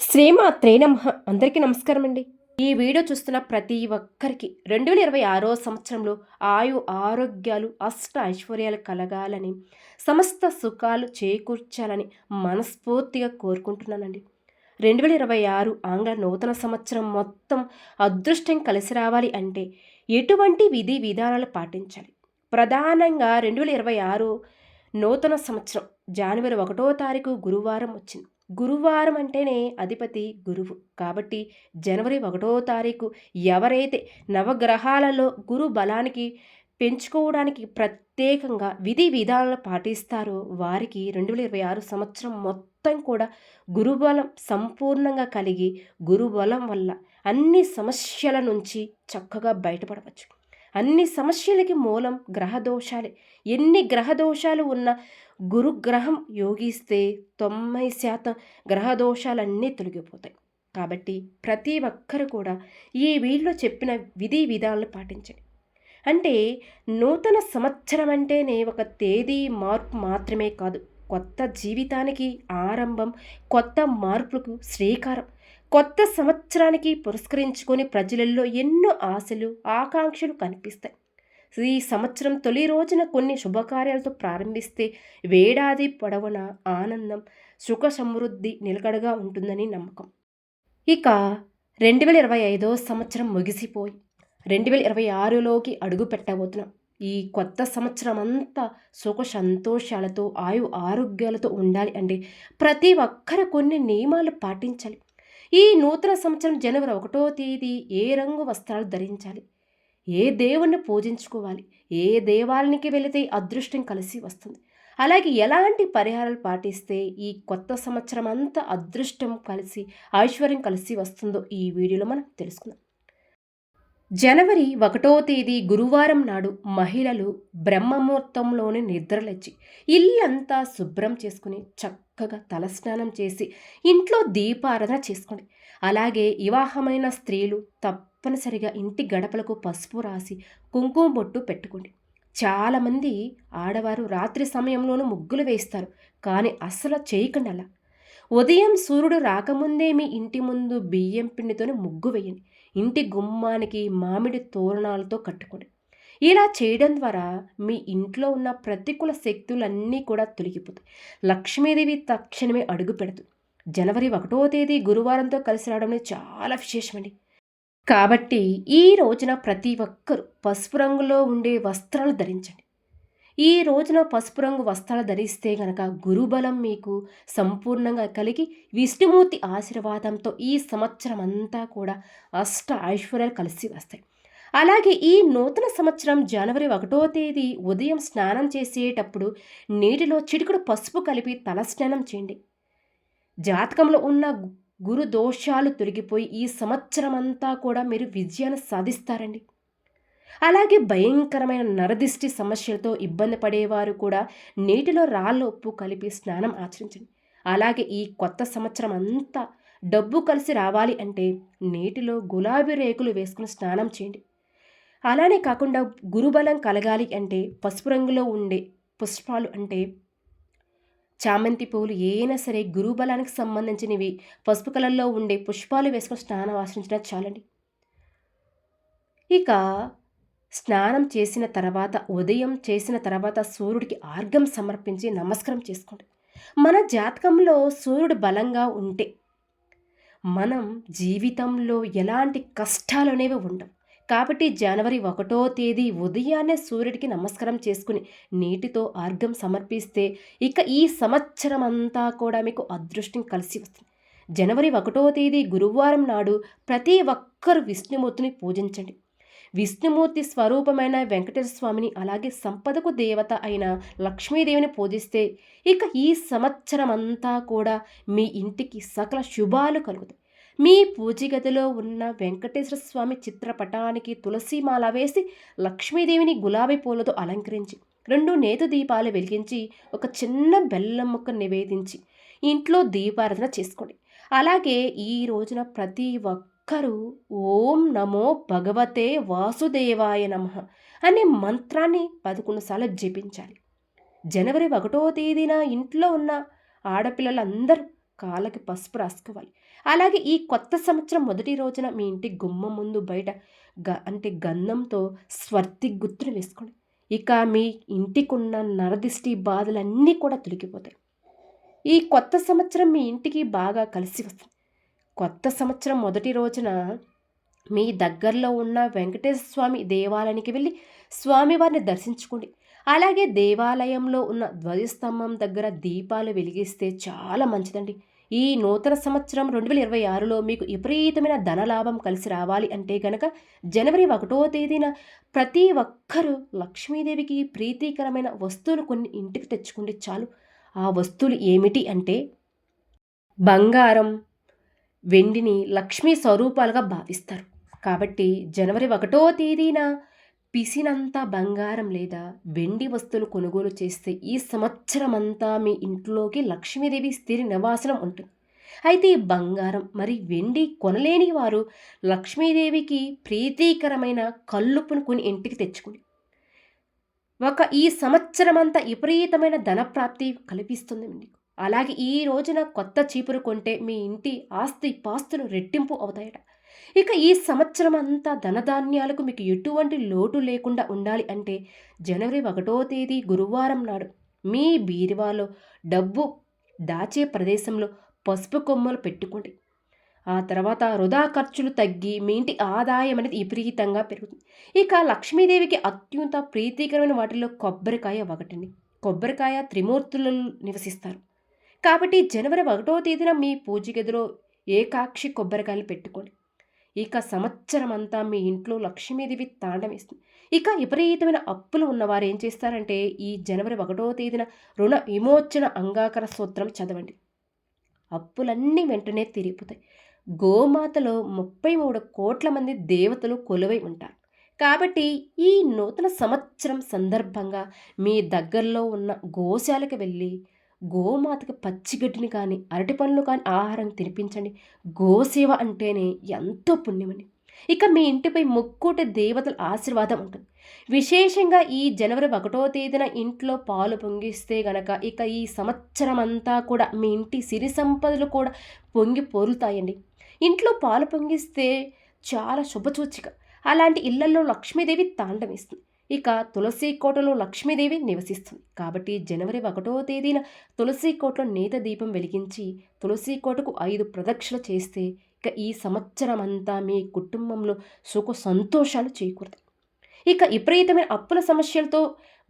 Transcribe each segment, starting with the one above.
శ్రీమాత్రే నమ. అందరికీ నమస్కారం అండి ఈ వీడియో చూస్తున్న ప్రతి ఒక్కరికి రెండు వేల ఇరవై ఆరో సంవత్సరంలో ఆయు ఆరోగ్యాలు అష్ట ఐశ్వర్యాలు కలగాలని సమస్త సుఖాలు చేకూర్చాలని మనస్ఫూర్తిగా కోరుకుంటున్నానండి. రెండు వేల ఇరవై ఆరు ఆంగ్ల నూతన సంవత్సరం మొత్తం అదృష్టం కలిసి రావాలి అంటే ఎటువంటి విధి విధానాలు పాటించాలి? ప్రధానంగా రెండు వేల ఇరవై ఆరు నూతన సంవత్సరం జనవరి ఒకటో తారీఖు గురువారం వచ్చింది. గురువారం అంటేనే అధిపతి గురువు. కాబట్టి జనవరి ఒకటో తారీఖు ఎవరైతే నవగ్రహాలలో గురు బలానికి పెంచుకోవడానికి ప్రత్యేకంగా విధి విధానాలు పాటిస్తారో వారికి రెండు వేల ఇరవై ఆరు సంవత్సరం మొత్తం కూడా గురుబలం సంపూర్ణంగా కలిగి గురుబలం వల్ల అన్ని సమస్యల నుంచి చక్కగా బయటపడవచ్చు. అన్ని సమస్యలకి మూలం గ్రహదోషాలే. ఎన్ని గ్రహదోషాలు ఉన్న గురుగ్రహం యోగిస్తే తొంభై శాతం గ్రహదోషాలన్నీ తొలగిపోతాయి. కాబట్టి ప్రతి ఒక్కరు కూడా ఈ వీళ్ళు చెప్పిన విధి విధాలను పాటించండి. అంటే నూతన సంవత్సరం అంటేనే ఒక తేదీ మార్పు మాత్రమే కాదు కొత్త జీవితానికి ఆరంభం కొత్త మార్పులకు శ్రీకారం. కొత్త సంవత్సరానికి పురస్కరించుకొని ప్రజలలో ఎన్నో ఆశలు ఆకాంక్షలు కనిపిస్తాయి. ఈ సంవత్సరం తొలి రోజున కొన్ని శుభకార్యాలతో ప్రారంభిస్తే వేడాది పొడవున ఆనందం సుఖ సమృద్ధి నిలకడగా ఉంటుందని నమ్మకం. ఇక రెండు వేల ఇరవై ఐదో సంవత్సరం ముగిసిపోయి రెండు వేల ఇరవై ఆరులోకి అడుగు పెట్టబోతున్నాం. ఈ కొత్త సంవత్సరం అంతా సుఖ సంతోషాలతో ఆయు ఆరోగ్యాలతో ఉండాలి అంటే ప్రతి ఒక్కరు కొన్ని నియమాలు పాటించాలి. ఈ నూతన సంవత్సరం జనవరి ఒకటో తేదీ ఏ రంగు వస్త్రాలు ధరించాలి? ఏ దేవుణ్ణి పూజించుకోవాలి? ఏ దేవాలయానికి వెళితే అదృష్టం కలిసి వస్తుంది? అలాగే ఎలాంటి పరిహారాలు పాటిస్తే ఈ కొత్త సంవత్సరం అంతా అదృష్టం కలిసి ఐశ్వర్యం కలిసి వస్తుందో ఈ వీడియోలో మనం తెలుసుకుందాం. జనవరి ఒకటో తేదీ గురువారం నాడు మహిళలు బ్రహ్మముహూర్తంలోనే నిద్రలేచి ఇల్లంతా శుభ్రం చేసుకుని చక్కగా తలస్నానం చేసి ఇంట్లో దీపారాధన చేసుకోండి. అలాగే వివాహమైన స్త్రీలు తప్పనిసరిగా ఇంటి గడపలకు పసుపు రాసి కుంకుమ బొట్టు పెట్టుకోండి. చాలామంది ఆడవారు రాత్రి సమయంలోనూ ముగ్గులు వేస్తారు కానీ అస్సలు చేయకండి అలా ఉదయం సూర్యుడు రాకముందే మీ ఇంటి ముందు బియ్యం పిండితోనే ముగ్గు వేయండి. ఇంటి గుమ్మానికి మామిడి తోరణాలతో కట్టుకోండి ఇలా చేయడం ద్వారా మీ ఇంట్లో ఉన్న ప్రతికూల శక్తులన్నీ కూడా తొలగిపోతాయి. లక్ష్మీదేవి తక్షణమే అడుగు పెడుతుంది జనవరి ఒకటో తేదీ గురువారంతో కలిసి రావడం చాలా విశేషమండి. కాబట్టి ఈ రోజున ప్రతి ఒక్కరూ పసుపు రంగులో ఉండే వస్త్రాలు ధరించండి. ఈ రోజున పసుపు రంగు వస్త్రాలు ధరిస్తే గనక గురుబలం మీకు సంపూర్ణంగా కలిగి విష్ణుమూర్తి ఆశీర్వాదంతో ఈ సంవత్సరం అంతా కూడా అష్ట ఐశ్వర్యాలు కలిసి వస్తాయి. అలాగే ఈ నూతన సంవత్సరం జనవరి ఒకటో తేదీ ఉదయం స్నానం చేసేటప్పుడు నీటిలో చిటికుడు పసుపు కలిపి తల స్నానం చేయండి. జాతకంలో ఉన్న గురు దోషాలు తొలగిపోయి ఈ సంవత్సరం అంతా కూడా మీరు విజయాన్ని సాధిస్తారండి. అలాగే భయంకరమైన నరదిష్టి సమస్యలతో ఇబ్బంది పడేవారు కూడా నీటిలో రాళ్ళ ఉప్పు కలిపి స్నానం ఆచరించండి. అలాగే ఈ కొత్త సంవత్సరం అంతా డబ్బు కలిసి రావాలి అంటే నీటిలో గులాబీ రేకులు వేసుకుని స్నానం చేయండి. అలానే కాకుండా గురుబలం కలగాలి అంటే పసుపు రంగులో ఉండే పుష్పాలు అంటే చామంతి పువ్వులు ఏనా సరే గురుబలానికి సంబంధించినవి పసుపు కలర్లో ఉండే పుష్పాలు వేసుకుని స్నానం ఆచరించడం చాలండి. ఇక స్నానం చేసిన తర్వాత ఉదయం చేసిన తర్వాత సూర్యుడికి ఆర్గం సమర్పించి నమస్కారం చేసుకోండి. మన జాతకంలో సూర్యుడు బలంగా ఉంటే మనం జీవితంలో ఎలాంటి కష్టాలు అనేవి ఉండవు. కాబట్టి జనవరి ఒకటో తేదీ ఉదయాన్నే సూర్యుడికి నమస్కారం చేసుకుని నీటితో ఆర్గం సమర్పిస్తే ఇక ఈ సంవత్సరం అంతా కూడా మీకు అదృష్టం కలిసి వస్తుంది. జనవరి ఒకటో తేదీ గురువారం నాడు ప్రతి ఒక్కరు విష్ణుమూర్తిని పూజించండి. విష్ణుమూర్తి స్వరూపమైన వెంకటేశ్వర స్వామిని అలాగే సంపదకు దేవత అయిన లక్ష్మీదేవిని పూజిస్తే ఇక ఈ సంవత్సరం అంతా కూడా మీ ఇంటికి సకల శుభాలు కలుగుతాయి. మీ పూజగదిలో ఉన్న వెంకటేశ్వర స్వామి చిత్రపటానికి తులసిమాల వేసి లక్ష్మీదేవిని గులాబీ పూలతో అలంకరించి రెండు నేత దీపాలు వెలిగించి ఒక చిన్న బెల్లం ముక్క నివేదించి ఇంట్లో దీపారాధన చేసుకోండి. అలాగే ఈ రోజున ప్రతి ఒక్కరూ ఓం నమో భగవతే వాసుదేవాయ నమ అనే మంత్రాన్ని పదకొండు సార్లు జపించాలి. జనవరి ఒకటో తేదీన ఇంట్లో ఉన్న ఆడపిల్లలందరూ కాళ్ళకి పసుపు రాసుకోవాలి. అలాగే ఈ కొత్త సంవత్సరం మొదటి రోజున మీ ఇంటి గుమ్మ ముందు బయట గ అంటే గంధంతో స్వర్తి గుర్తును వేసుకోండి. ఇక మీ ఇంటికున్న నరదిష్టి బాధలన్నీ కూడా తొలగిపోతాయి. ఈ కొత్త సంవత్సరం మీ ఇంటికి బాగా కలిసి వస్తుంది. కొత్త సంవత్సరం మొదటి రోజున మీ దగ్గరలో ఉన్న వెంకటేశ్వర స్వామి దేవాలయానికి వెళ్ళి స్వామివారిని దర్శించుకోండి. అలాగే దేవాలయంలో ఉన్న ధ్వజస్తంభం దగ్గర దీపాలు వెలిగిస్తే చాలా మంచిదండి. ఈ నూతన సంవత్సరం రెండు వేల ఇరవై ఆరులో మీకు విపరీతమైన ధనలాభం కలిసి రావాలి అంటే గనక జనవరి ఒకటో తేదీన ప్రతి ఒక్కరూ లక్ష్మీదేవికి ప్రీతికరమైన వస్తువులు కొన్ని ఇంటికి తెచ్చుకుంటే చాలు. ఆ వస్తువులు ఏమిటి అంటే బంగారం వెండిని లక్ష్మీ స్వరూపాలుగా భావిస్తారు. కాబట్టి జనవరి ఒకటో తేదీన పిసినంత బంగారం లేదా వెండి వస్తువులు కొనుగోలు చేస్తే ఈ సంవత్సరం అంతా మీ ఇంట్లోకి లక్ష్మీదేవి స్థిర నివాసనం ఉంటుంది. అయితే ఈ బంగారం మరి వెండి కొనలేని వారు లక్ష్మీదేవికి ప్రీతికరమైన కల్లుపును కొని ఇంటికి తెచ్చుకుని ఒక ఈ సంవత్సరం అంతా విపరీతమైన ధనప్రాప్తి కల్పిస్తుంది మీకు. అలాగే ఈ రోజున కొత్త చీపురు కొంటే మీ ఇంటి ఆస్తి పాస్తులు రెట్టింపు అవుతాయట. ఇక ఈ సంవత్సరం అంతా ధనధాన్యాలకు మీకు ఎటువంటి లోటు లేకుండా ఉండాలి అంటే జనవరి ఒకటో తేదీ గురువారం నాడు మీ బీరువాలో డబ్బు దాచే ప్రదేశంలో పసుపు కొమ్మలు పెట్టుకోండి. ఆ తర్వాత వృధా ఖర్చులు తగ్గి మీ ఇంటి ఆదాయం అనేది విపరీతంగా పెరుగుతుంది. ఇక లక్ష్మీదేవికి అత్యంత ప్రీతికరమైన వాటిలో కొబ్బరికాయ ఒకటండి. కొబ్బరికాయ త్రిమూర్తులు నివసిస్తారు. కాబట్టి జనవరి ఒకటో తేదీన మీ పూజ గదిలో ఏకాక్షి కొబ్బరికాయలు పెట్టుకోండి. ఇక సంవత్సరం అంతా మీ ఇంట్లో లక్ష్మీదేవి తాండవేస్తుంది ఇక విపరీతమైన అప్పులు ఉన్నవారు ఏం చేస్తారంటే ఈ జనవరి ఒకటో తేదీన రుణ విమోచన అంగాకర సూత్రం చదవండి. అప్పులన్నీ వెంటనే తిరిగిపోతాయి గోమాతలో ముప్పై మూడు కోట్ల మంది దేవతలు కొలువై ఉంటారు. కాబట్టి ఈ నూతన సంవత్సరం సందర్భంగా మీ దగ్గరలో ఉన్న గోశాలకు వెళ్ళి గోమాతకి పచ్చిగడ్డిని కానీ అరటి పండ్లు కానీ ఆహారం తినిపించండి. గోసేవ అంటేనే ఎంతో పుణ్యమని ఇక మీ ఇంటిపై ముక్కోటి దేవతల ఆశీర్వాదం ఉంటుంది. విశేషంగా ఈ జనవరి ఒకటో తేదీన ఇంట్లో పాలు పొంగిస్తే గనక ఇక ఈ సంవత్సరం అంతా కూడా మీ ఇంటి సిరి సంపదలు కూడా పొంగి పొరులుతాయండి ఇంట్లో పాలు పొంగిస్తే చాలా శుభసూచిక అలాంటి ఇళ్ళలో లక్ష్మీదేవి తాండమిస్తుంది ఇక తులసి కోటలో లక్ష్మీదేవి నివసిస్తుంది. కాబట్టి జనవరి ఒకటో తేదీన తులసి కోటలో నేత దీపం వెలిగించి తులసి కోటకు ఐదు ప్రదక్షిణ చేస్తే ఇక ఈ సంవత్సరం అంతా మీ కుటుంబంలో సుఖ సంతోషాలు చేకూరుతాయి. ఇక విపరీతమైన అప్పుల సమస్యలతో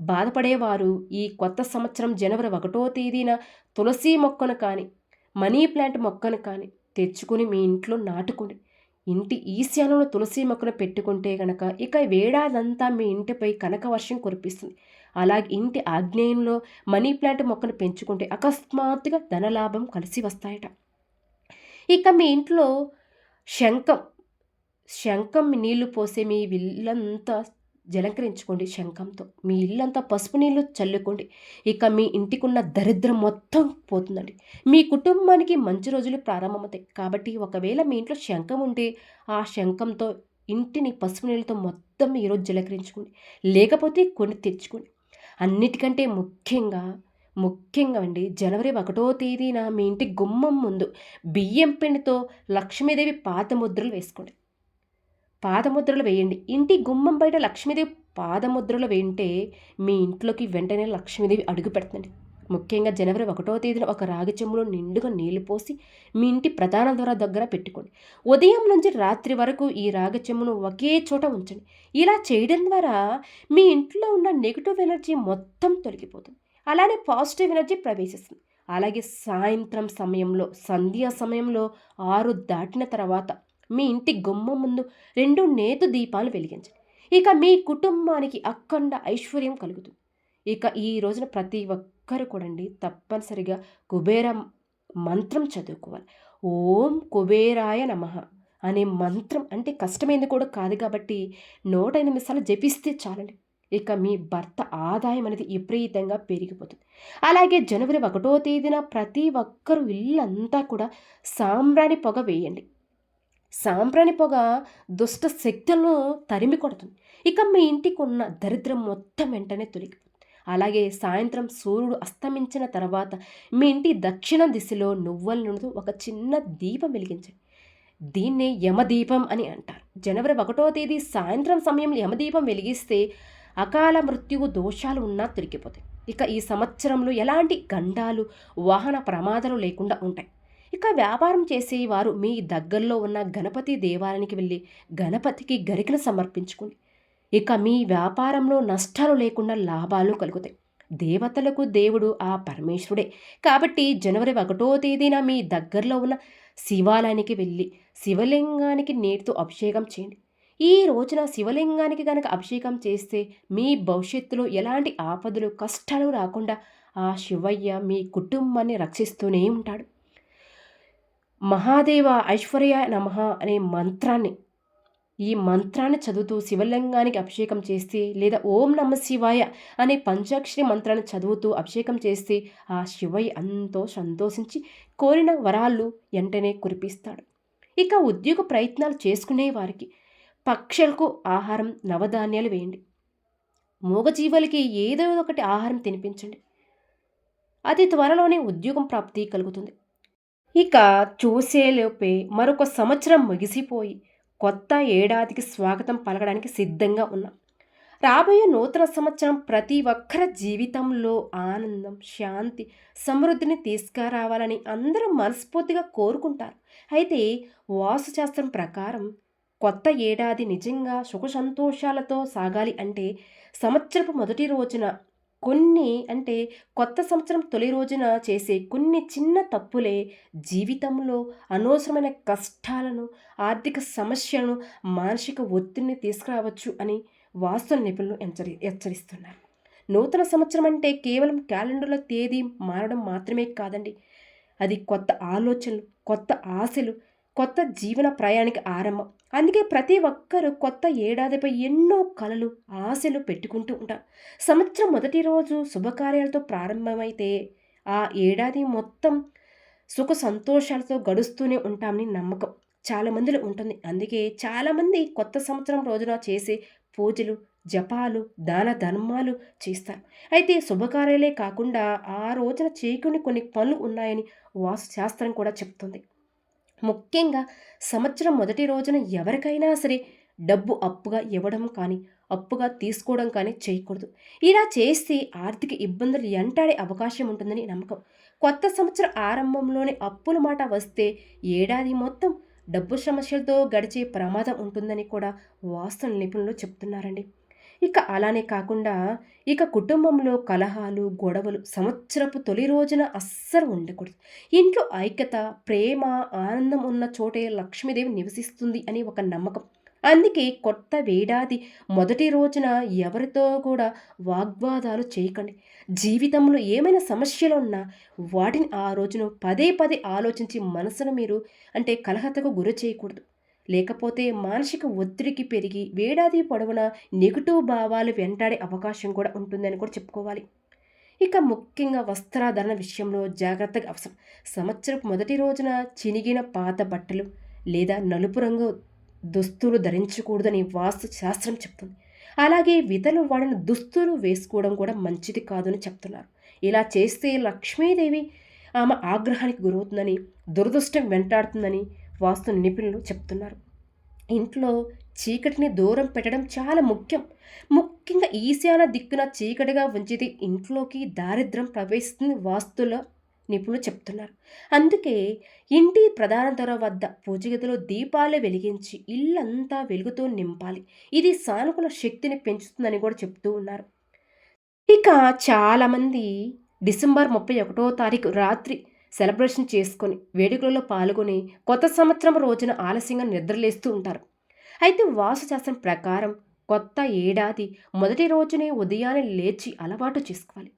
బాధపడేవారు ఈ కొత్త సంవత్సరం జనవరి ఒకటో తేదీన తులసి మొక్కను కానీ మనీ ప్లాంట్ మొక్కను కానీ తెచ్చుకుని మీ ఇంట్లో నాటుకుని ఇంటి ఈశాన్యంలో తులసి మొక్కను పెట్టుకుంటే గనక ఇక వేడాదంతా మీ ఇంటిపై కనక వర్షం కురిపిస్తుంది. అలాగే ఇంటి ఆగ్నేయంలో మనీ ప్లాంట్ మొక్కను పెంచుకుంటే అకస్మాత్తుగా ధనలాభం కలిసి వస్తాయట. ఇక మీ ఇంట్లో శంఖం శంఖం నీళ్ళు పోసే మీ విల్లంతా జలంకరించుకోండి శంఖంతో. మీ ఇల్లంతా పసుపు నీళ్ళు చల్లుకోండి. ఇక మీ ఇంటికున్న దరిద్రం మొత్తం పోతుందండి. మీ కుటుంబానికి మంచి రోజులు ప్రారంభమవుతాయి. కాబట్టి ఒకవేళ మీ ఇంట్లో శంఖం ఉంటే ఆ శంఖంతో ఇంటిని పసుపు నీళ్ళతో మొత్తం ఈరోజు జలకరించుకోండి. లేకపోతే కొన్ని తెచ్చుకోండి. అన్నిటికంటే ముఖ్యంగా ముఖ్యంగా అండి జనవరి ఒకటో తేదీన మీ ఇంటి గుమ్మం ముందు బియ్యం పిండితో లక్ష్మీదేవి పాత ముద్రలు వేసుకోండి. పాదముద్రలు వేయండి. ఇంటి గుమ్మం బయట లక్ష్మీదేవి పాదముద్రలు వేయంటే మీ ఇంట్లోకి వెంటనే లక్ష్మీదేవి అడుగు పెడుతుంది ముఖ్యంగా జనవరి ఒకటో తేదీన ఒక రాగి చెంబులో నిండుగా నీళ్ళు పోసి మీ ఇంటి ప్రధాన ద్వార దగ్గర పెట్టుకోండి. ఉదయం నుంచి రాత్రి వరకు ఈ రాగి చెంబును ఒకే చోట ఉంచండి. ఇలా చేయడం ద్వారా మీ ఇంట్లో ఉన్న నెగిటివ్ ఎనర్జీ మొత్తం తొలగిపోతుంది. అలానే పాజిటివ్ ఎనర్జీ ప్రవేశిస్తుంది. అలాగే సాయంత్రం సమయంలో సంధ్యా సమయంలో ఆరు దాటిన తర్వాత మీ ఇంటి గుమ్మ ముందు రెండు నేతు దీపాలు వెలిగించండి. ఇక మీ కుటుంబానికి అఖండ ఐశ్వర్యం కలుగుతుంది. ఇక ఈ రోజున ప్రతి ఒక్కరు కూడండి తప్పనిసరిగా కుబేర మంత్రం చదువుకోవాలి. ఓం కుబేరాయ నమ అనే మంత్రం అంటే కష్టమైంది కూడా కాదు కాబట్టి నూట ఎనిమిది సార్లు జపిస్తే చాలండి. ఇక మీ భర్త ఆదాయం అనేది విపరీతంగా పెరిగిపోతుంది. అలాగే జనవరి ఒకటో తేదీన ప్రతి ఒక్కరు ఇల్లంతా కూడా సాంబ్రాణి పొగ వేయండి. సాంప్రాణి పొగ దుష్ట శక్తులను తరిమి కొడుతుంది. ఇక మీ ఇంటికి ఉన్న దరిద్రం మొత్తం వెంటనే తొలగిపోతుంది. అలాగే సాయంత్రం సూర్యుడు అస్తమించిన తర్వాత మీ ఇంటి దక్షిణ దిశలో నువ్వుల నుండి ఒక చిన్న దీపం వెలిగించండి. దీన్నే యమదీపం అని అంటారు. జనవరి ఒకటో తేదీ సాయంత్రం సమయంలో యమదీపం వెలిగిస్తే అకాల మృత్యువు దోషాలు ఉన్నా తిరిగిపోతాయి ఇక ఈ సంవత్సరంలో ఎలాంటి గండాలు వాహన ప్రమాదాలు లేకుండా ఉంటాయి. ఇక వ్యాపారం చేసే వారు మీ దగ్గరలో ఉన్న గణపతి దేవాలయానికి వెళ్ళి గణపతికి గరికను సమర్పించుకోండి. ఇక మీ వ్యాపారంలో నష్టాలు లేకుండా లాభాలు కలుగుతాయి. దేవతలకు దేవుడు ఆ పరమేశ్వరుడే. కాబట్టి జనవరి ఒకటో తేదీన మీ దగ్గరలో ఉన్న శివాలయానికి వెళ్ళి శివలింగానికి నీటితో అభిషేకం చేయండి. ఈ రోజున శివలింగానికి కనుక అభిషేకం చేస్తే మీ భవిష్యత్తులో ఎలాంటి ఆపదలు కష్టాలు రాకుండా ఆ శివయ్య మీ కుటుంబాన్ని రక్షిస్తూనే ఉంటాడు. మహాదేవ ఐశ్వర్య నమ అనే మంత్రాన్ని ఈ మంత్రాన్ని చదువుతూ శివలింగానికి అభిషేకం చేస్తే లేదా ఓం నమ శివాయ అనే పంచాక్షరి మంత్రాన్ని చదువుతూ అభిషేకం చేస్తే ఆ శివయ్య ఎంతో సంతోషించి కోరిన వరాలు వెంటనే కురిపిస్తాడు. ఇక ఉద్యోగ ప్రయత్నాలు చేసుకునే వారికి పక్షులకు ఆహారం నవధాన్యాలు వేయండి. మూగజీవులకి ఏదో ఒకటి ఆహారం తినిపించండి. అతి త్వరలోనే ఉద్యోగం ప్రాప్తి కలుగుతుంది. ఇక చూసేలోపే మరొక సంవత్సరం ముగిసిపోయి కొత్త ఏడాదికి స్వాగతం పలకడానికి సిద్ధంగా ఉన్నాం. రాబోయే నూతన సంవత్సరం ప్రతి ఒక్కరి జీవితంలో ఆనందం శాంతి సమృద్ధిని తీసుకురావాలని అందరూ మనస్ఫూర్తిగా కోరుకుంటారు. అయితే వాస్తుశాస్త్రం ప్రకారం కొత్త ఏడాది నిజంగా సుఖ సంతోషాలతో సాగాలి అంటే సంవత్సరపు మొదటి రోజున కొన్ని అంటే కొత్త సంవత్సరం తొలి రోజున చేసే కొన్ని చిన్న తప్పులే జీవితంలో అనవసరమైన కష్టాలను ఆర్థిక సమస్యలను మానసిక ఒత్తిడిని తీసుకురావచ్చు అని వాస్తు నిపుణులు హెచ్చరి హెచ్చరిస్తున్నారు. నూతన సంవత్సరం అంటే కేవలం క్యాలెండర్ల తేదీ మారడం మాత్రమే కాదండి. అది కొత్త ఆలోచనలు కొత్త ఆశలు కొత్త జీవన ప్రయాణికి ఆరంభం. అందుకే ప్రతి ఒక్కరూ కొత్త ఏడాదిపై ఎన్నో కలలు ఆశలు పెట్టుకుంటూ ఉంటారు. సంవత్సరం మొదటి రోజు శుభకార్యాలతో ప్రారంభమైతే ఆ ఏడాది మొత్తం సుఖ సంతోషాలతో గడుస్తూనే ఉంటామని నమ్మకం. చాలా మందిలో ఉంటుంది. అందుకే చాలామంది కొత్త సంవత్సరం రోజున చేసే పూజలు జపాలు దాన ధర్మాలు చేస్తారు. అయితే శుభకార్యాలే కాకుండా ఆ రోజున చేయకుని కొన్ని పనులు ఉన్నాయని వాస్తు శాస్త్రం కూడా చెప్తుంది. ముఖ్యంగా సంవత్సరం మొదటి రోజున ఎవరికైనా సరే డబ్బు అప్పుగా ఇవ్వడం కానీ అప్పుగా తీసుకోవడం కానీ చేయకూడదు. ఇలా చేస్తే ఆర్థిక ఇబ్బందులు ఎంటాడే అవకాశం ఉంటుందని నమ్మకం. కొత్త సంవత్సరం ఆరంభంలోనే అప్పుల మాట వస్తే ఏడాది మొత్తం డబ్బు సమస్యలతో గడిచే ప్రమాదం ఉంటుందని కూడా వాస్తవ నిపుణులు చెప్తున్నారండి. ఇక అలానే కాకుండా ఇక కుటుంబంలో కలహాలు గొడవలు సంవత్సరపు తొలి రోజున అస్సలు ఉండకూడదు. ఇంట్లో ఐక్యత ప్రేమ ఆనందం ఉన్న చోటే లక్ష్మీదేవి నివసిస్తుంది అని ఒక నమ్మకం. అందుకే కొత్త వేడాది మొదటి రోజున ఎవరితో కూడా వాగ్వాదాలు చేయకండి. జీవితంలో ఏమైనా సమస్యలు ఉన్నా వాటిని ఆ రోజున పదే పదే ఆలోచించి మనసును మీరు అంటే కలహతకు గురి చేయకూడదు. లేకపోతే మానసిక ఒత్తిడికి పెరిగి వేడాది పొడవున నెగిటివ్ భావాలు వెంటాడే అవకాశం కూడా ఉంటుందని కూడా చెప్పుకోవాలి. ఇక ముఖ్యంగా వస్త్రాధరణ విషయంలో జాగ్రత్తగా అవసరం. సంవత్సరం మొదటి రోజున చినిగిన పాత బట్టలు లేదా నలుపు రంగు దుస్తులు ధరించకూడదని వాస్తు శాస్త్రం చెప్తుంది. అలాగే విధలు వాడిన దుస్తులు వేసుకోవడం కూడా మంచిది కాదని చెప్తున్నారు. ఇలా చేస్తే లక్ష్మీదేవి ఆమె ఆగ్రహానికి గురవుతుందని దురదృష్టం వెంటాడుతుందని వాస్తు నిపుణులు చెప్తున్నారు. ఇంట్లో చీకటిని దూరం పెట్టడం చాలా ముఖ్యం. ముఖ్యంగా ఈశాన దిక్కున చీకటిగా ఉంచితే ఇంట్లోకి దారిద్రం ప్రవేశిస్తుంది వాస్తుల నిపుణులు చెప్తున్నారు. అందుకే ఇంటి ప్రధాన ధర వద్ద పూజగదిలో దీపాలు వెలిగించి ఇల్లంతా వెలుగుతో నింపాలి. ఇది సానుకూల శక్తిని పెంచుతుందని కూడా చెప్తూ ఉన్నారు. ఇక చాలామంది డిసెంబర్ ముప్పై ఒకటో తారీఖు రాత్రి సెలబ్రేషన్ చేసుకొని వేడుకలలో పాల్గొని కొత్త సంవత్సరం రోజున ఆలస్యంగా నిద్రలేస్తూ ఉంటారు. అయితే వాస్తుశాస్త్రం ప్రకారం కొత్త ఏడాది మొదటి రోజునే ఉదయాన్నే లేచి అలవాటు చేసుకోవాలి.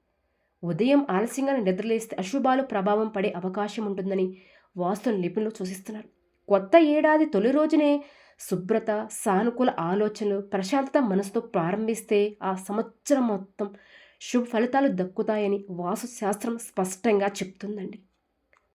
ఉదయం ఆలస్యంగా నిద్రలేస్తే అశుభాలు ప్రభావం పడే అవకాశం ఉంటుందని వాస్తు నిపుణులు సూచిస్తున్నారు. కొత్త ఏడాది తొలి రోజునే శుభ్రత సానుకూల ఆలోచనలు ప్రశాంతత మనసుతో ప్రారంభిస్తే ఆ సంవత్సరం మొత్తం శుభ ఫలితాలు దక్కుతాయని వాస్తు శాస్త్రం స్పష్టంగా చెప్తుందండి.